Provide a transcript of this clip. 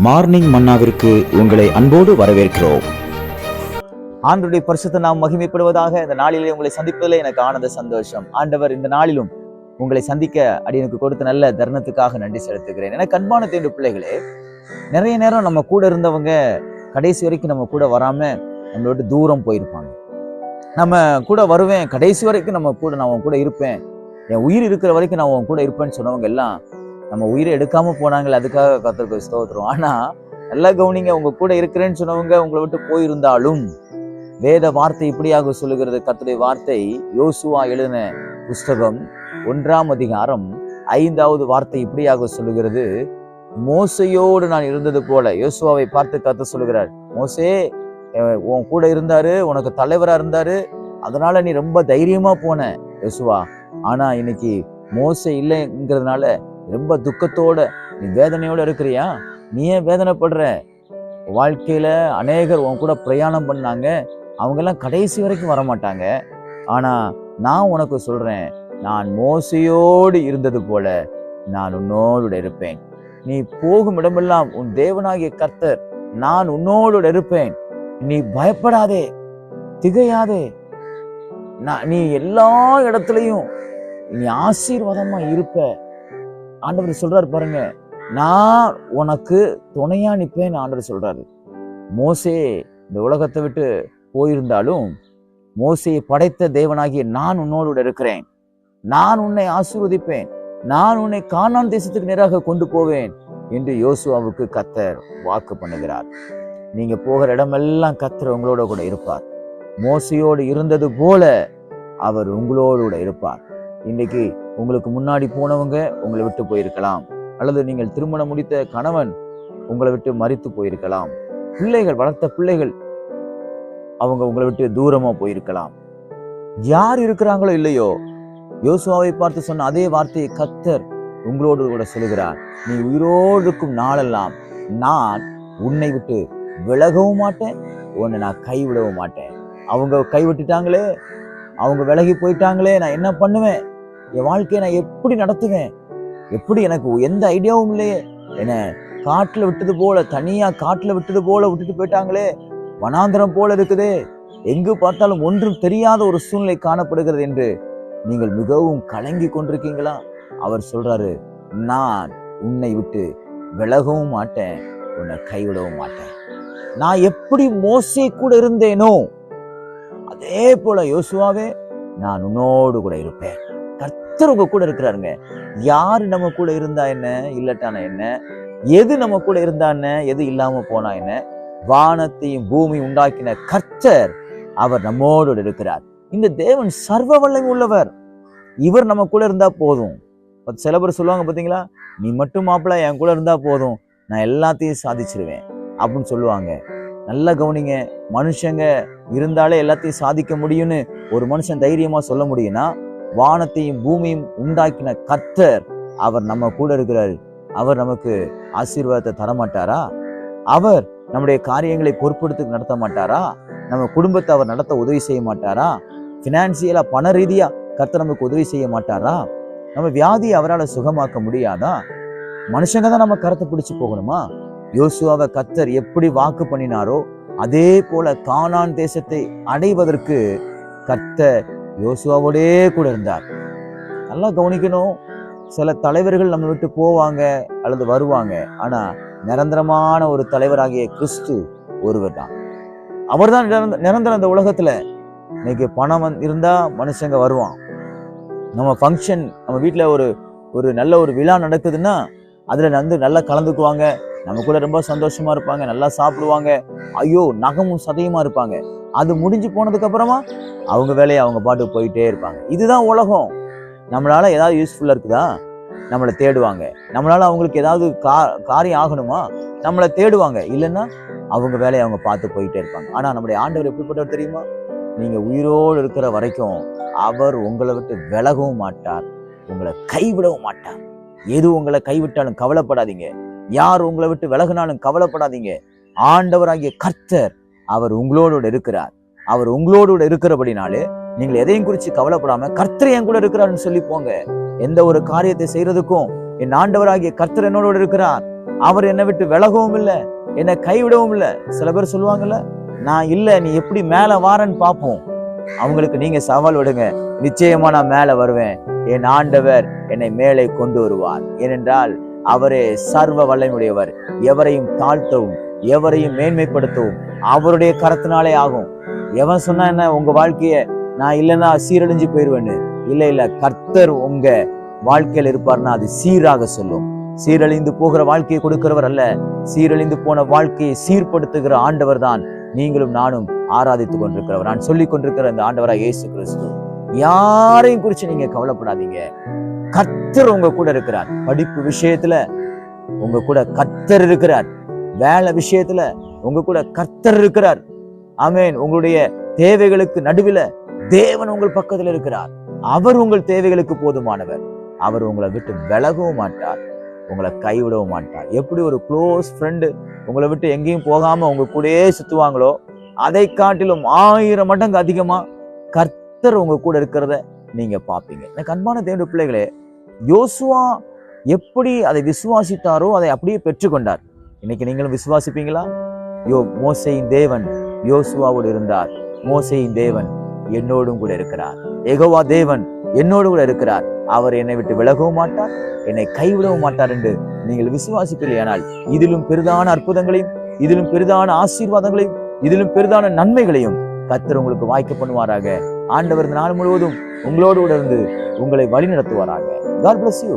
Morning மன்னாவிற்கு உங்களை அன்போடு வரவேற்கிறோம். ஆண்டுடைய பரிசுத்த நாம் மகிமைப்படுவதாக இந்த நாளிலே உங்களை சந்திப்பதில் எனக்கு ஆனந்த சந்தோஷம். ஆண்டவர் இந்த நாளிலும் உங்களை சந்திக்க அடியனுக்கு கொடுத்த நல்ல தருணத்துக்காக நன்றி செலுத்துகிறேன். எனக்கு அன்பான தேண்டு பிள்ளைகளே நிறைய நேரம் நம்ம கூட இருந்தவங்க கடைசி வரைக்கும் நம்ம கூட வராம நம்மளோட தூரம் போயிருப்பாங்க. நம்ம கூட வருவேன் கடைசி வரைக்கும் நம்ம கூட நான் உன் கூட இருப்பேன். என் உயிர் இருக்கிற வரைக்கும் நான் உன் கூட இருப்பேன்னு சொன்னவங்க எல்லாம் நம்ம உயிரை எடுக்காம போனாங்களே அதுக்காக கத்தருக்கு ஸ்தோத்திரம். ஆனா நல்லா கவனிங்க உங்க கூட இருக்கிறேன்னு சொன்னவங்க உங்களை விட்டு போயிருந்தாலும் வேத வார்த்தை இப்படியாக சொல்லுகிறது. கர்த்தருடைய வார்த்தை யோசுவா எழுதின புஸ்தகம் ஒன்றாம் அதிகாரம் ஐந்தாவது வார்த்தை இப்படியாக சொல்லுகிறது. மோசையோடு நான் இருந்தது போல யோசுவாவை பார்த்து கத்த சொல்லுகிறார் மோசே உன் கூட இருந்தாரு உனக்கு தலைவரா இருந்தாரு அதனால நீ ரொம்ப தைரியமா போன யோசுவா. ஆனா இன்னைக்கு மோசை இல்லைங்கிறதுனால ரொம்ப துக்கத்தோட நீ வேதனையோட இருக்கிறியா? நீ ஏன் வேதனைப்படுற. வாழ்க்கையில அநேகர் உன் கூட பிரயாணம் பண்ணாங்க. அவங்கெல்லாம் கடைசி வரைக்கும் வரமாட்டாங்க. ஆனா நான் உனக்கு சொல்றேன் நான் மோசையோடு இருந்தது போல நான் உன்னோடு இருப்பேன். நீ போகும் இடமெல்லாம் உன் தேவனாகிய கர்த்தர் நான் உன்னோடு இருப்பேன். நீ பயப்படாதே திகையாதே. நான் நீ எல்லா இடத்துலையும் நீ ஆசீர்வாதமா இருப்ப. ஆண்டவர் சொல்றாரு பாருங்க நான் உனக்கு துணையா நிற்பேன் ஆண்டவர் சொல்றாரு. மோசே இந்த உலகத்தை விட்டு போயிருந்தாலும் மோசையை படைத்த தேவனாகிய நான் உன்னோடு இருக்கிறேன். நான் உன்னை ஆசீர்வதிப்பேன். நான் உன்னை காணான் தேசத்துக்கு நேராக கொண்டு போவேன் என்று யோசுவாவுக்கு கத்தர் வாக்கு பண்ணுகிறார். நீங்க போகிற இடமெல்லாம் கத்தர் உங்களோட கூட இருப்பார். மோசையோடு இருந்தது போல அவர் உங்களோடு கூட இருப்பார். இன்னைக்கு உங்களுக்கு முன்னாடி போனவங்க உங்களை விட்டு போயிருக்கலாம். அல்லது நீங்கள் திருமணம் முடித்த கணவன் உங்களை விட்டு மறித்து போயிருக்கலாம். பிள்ளைகள் வளர்த்த பிள்ளைகள் அவங்க உங்களை விட்டு தூரமாக போயிருக்கலாம். யார் இருக்கிறாங்களோ இல்லையோ யோசுவாவை பார்த்து சொன்ன அதே வார்த்தையை கத்தர் உங்களோடு கூட சொல்கிறார் நீ உயிரோடு இருக்கும் நாளெல்லாம் நான் உன்னை விட்டு விலகவும் மாட்டேன் உன்னை நான் கைவிடவும் மாட்டேன். அவங்க கைவிட்டுட்டாங்களே அவங்க விலகி போயிட்டாங்களே நான் என்ன பண்ணுவேன்? என் வாழ்க்கையை நான் எப்படி நடத்துவேன்? எப்படி எனக்கு எந்த ஐடியாவும் இல்லையே. என்ன காட்டில் விட்டது போல தனியாக காட்டில் விட்டது போல விட்டுட்டு போயிட்டாங்களே. வனாந்திரம் போல இருக்குதே. எங்கு பார்த்தாலும் ஒன்றும் தெரியாத ஒரு சூழ்நிலை காணப்படுகிறது என்று நீங்கள் மிகவும் கலங்கி கொண்டிருக்கீங்களா? அவர் சொல்றாரு நான் உன்னை விட்டு விலகவும் மாட்டேன். உன்னை கைவிடவும் மாட்டேன். நான் எப்படி மோசே கூட இருந்தேனோ அதே போல யோசுவாவே நான் உன்னோடு கூட இருப்பேன். கத்தர் உங்க கூட இருக்கிறாருங்க. யாரு நம்ம கூட இருந்தா என்ன? இல்லட்டானா என்ன? எது நம்ம கூட இருந்தா என்ன? எது இல்லாம போனா என்ன? வானத்தையும் பூமி உண்டாக்கின கர்த்தர் அவர் நம்மோடு இருக்கிறார். இந்த தேவன் சர்வ வல்லமை உள்ளவர். இவர் நம்ம கூட இருந்தா போதும். சில பேர் சொல்லுவாங்க பாத்தீங்களா? நீ மட்டும் மாப்பிள்ள என் கூட இருந்தா போதும். நான் எல்லாத்தையும் சாதிச்சிருவேன். அப்படின்னு சொல்லுவாங்க. நல்லா கவனிங்க. மனுஷங்க இருந்தாலே எல்லாத்தையும் சாதிக்க முடியும்னு ஒரு மனுஷன் தைரியமா சொல்ல முடியும்னா வானத்தையும் பூமியும் உண்டாக்கின கர்த்தர் அவர் நம்ம கூட இருக்கிறார். அவர் நமக்கு ஆசீர்வாதத்தை தர மாட்டாரா அவர் நம்முடைய காரியங்களை பொறுப்படுத்தி நடத்த மாட்டாரா? நம்ம குடும்பத்தை அவர் நடத்த உதவி செய்ய மாட்டாரா? ஃபினான்சியலாக பண ரீதியாக கர்த்தர் நமக்கு உதவி செய்ய மாட்டாரா? நம்ம வியாதியை அவரால் சுகமாக்க முடியாதா? மனுஷங்க தான் நம்ம கரத்தை பிடிச்சி போகணுமா? யோசுவாவை கர்த்தர் எப்படி வாக்கு பண்ணினாரோ அதே போல கானான் தேசத்தை அடைவதற்கு கர்த்தர் யோசுவாவோடே கூட இருந்தார். நல்லா கவனிக்கணும். சில தலைவர்கள் நம்ம விட்டு போவாங்க அல்லது வருவாங்க. ஆனால் நிரந்தரமான ஒரு தலைவராகிய கிறிஸ்து ஒருவர் தான். அவர் தான் நிரந்தரம் இந்த உலகத்தில். இன்னைக்கு பணம் வந்து- மனுஷங்க வருவான். நம்ம ஃபங்க்ஷன் நம்ம வீட்டில் ஒரு ஒரு நல்ல ஒரு விழா நடக்குதுன்னா அதில் வந்து நல்லா கலந்துக்குவாங்க. நம்ம கூட ரொம்ப சந்தோஷமா இருப்பாங்க நல்லா சாப்பிடுவாங்க. ஐயோ நகமும் சதையுமா இருப்பாங்க. அது முடிஞ்சு போனதுக்கப்புறமா அவங்க வேலையை அவங்க பாட்டுக்கு போயிட்டே இருப்பாங்க. இதுதான் உலகம். நம்மளால் ஏதாவது யூஸ்ஃபுல்லாக இருக்குதா? நம்மளை தேடுவாங்க. நம்மளால் அவங்களுக்கு ஏதாவது கா காரியம் ஆகணுமா? நம்மளை தேடுவாங்க. இல்லைன்னா அவங்க வேலையை அவங்க பார்த்து போயிட்டே இருப்பாங்க. ஆனால் நம்முடைய ஆண்டவர் எப்படிப்பட்டவர் தெரியுமா? நீங்கள் உயிரோடு இருக்கிற வரைக்கும் அவர் உங்களை விட்டு விலகவும் மாட்டார். உங்களை கைவிடவும் மாட்டார். எது உங்களை கைவிட்டாலும் கவலைப்படாதீங்க. யார் உங்களை விட்டு விலகினாலும் கவலைப்படாதீங்க. ஆண்டவராகிய கர்த்தர் அவர் உங்களோடு இருக்கிறார். அவர் உங்களோடு இருக்கிறபடினாலே நீங்கள் எதையும் குறித்து கவலைப்படாம கர்த்தர் என் கூட இருக்கிறாருன்னு சொல்லி போங்க. எந்த ஒரு காரியத்தை செய்யறதுக்கும் என் ஆண்டவராகிய கர்த்தர் என்னோட இருக்கிறார். அவர் என்னை விட்டு விலகவும் இல்லை என்னை கைவிடவும் இல்லை. சில பேர் சொல்லுவாங்கல்ல நான் இல்ல நீ எப்படி மேல வாரன்னு பார்ப்போம். அவங்களுக்கு நீங்க சவால் விடுங்க நிச்சயமா நான் மேல வருவேன். என் ஆண்டவர் என்னை மேலே கொண்டு வருவார். ஏனென்றால் அவரே சர்வ வல்லமையுடையவர். எவரையும் தாழ்த்தவும் எவரையும் மேன்மைப்படுத்தவும் அவருடைய கரத்தினாலே ஆகும். எவன் சொன்னா என்ன உங்க வாழ்க்கைய நான் இல்லைன்னா சீரழிஞ்சு போயிடுவேன்னு இல்ல இல்ல. கர்த்தர் உங்க வாழ்க்கையில் இருப்பார்னா அது சீராக சொல்லும். சீரழிந்து போகிற வாழ்க்கையை கொடுக்கிறவர் அல்ல. சீரழிந்து போன வாழ்க்கையை சீர்படுத்துகிற ஆண்டவர் தான் நீங்களும் நானும் ஆராதித்துக் கொண்டிருக்கிறவர். நான் சொல்லிக் கொண்டிருக்கிற இந்த ஆண்டவராக இயேசு கிறிஸ்து. யாரையும் குறித்து நீங்க கவலைப்படாதீங்க. கர்த்தர் உங்க கூட இருக்கிறார். படிப்பு விஷயத்துல உங்க கூட கர்த்தர் இருக்கிறார். வேலை விஷயத்துல உங்க கூட கர்த்தர் இருக்கிறார். ஆமென். உங்களுடைய தேவைகளுக்கு நடுவில் தேவன் உங்கள் பக்கத்தில் இருக்கிறார். அவர் உங்கள் தேவைகளுக்கு போதுமானவர். அவர் உங்களை விட்டு விலகவும் மாட்டார். உங்களை கைவிடவும் மாட்டார். எப்படி ஒரு க்ளோஸ் ஃப்ரெண்டு உங்களை விட்டு எங்கேயும் போகாமல் உங்க கூடயே சுற்றுவாங்களோ அதை காட்டிலும் ஆயிரம் மடங்கு அதிகமாக கர்த்தர் உங்க கூட இருக்கிறத நீங்கள் பார்ப்பீங்க. எனக்கு அன்பான தேவனுடைய பிள்ளைகளே யோசுவா எப்படி அதை விசுவாசித்தாரோ அதை அப்படியே பெற்றுக்கொண்டார். இன்னைக்கு நீங்களும் விசுவாசிப்பீங்களா? யோ மோசையின் தேவன் யோசுவாவோடு இருந்தார். மோசையின் தேவன் என்னோடும் கூட இருக்கிறார். எகோவா தேவன் என்னோடு கூட இருக்கிறார். அவர் என்னை விட்டு விலகவும் மாட்டார் என்னை கைவிடவும் மாட்டார் என்று நீங்கள் விசுவாசிப்பீர்களானால் இதிலும் பெரிதான அற்புதங்களையும் இதிலும் பெரிதான ஆசீர்வாதங்களையும் இதிலும் பெரிதான நன்மைகளையும் கத்தர் உங்களுக்கு வாய்க்க பண்ணுவாராக. ஆண்டவர் நாள் முழுவதும் உங்களோடு கூட இருந்து உங்களை வழி நடத்துவாராக God bless you.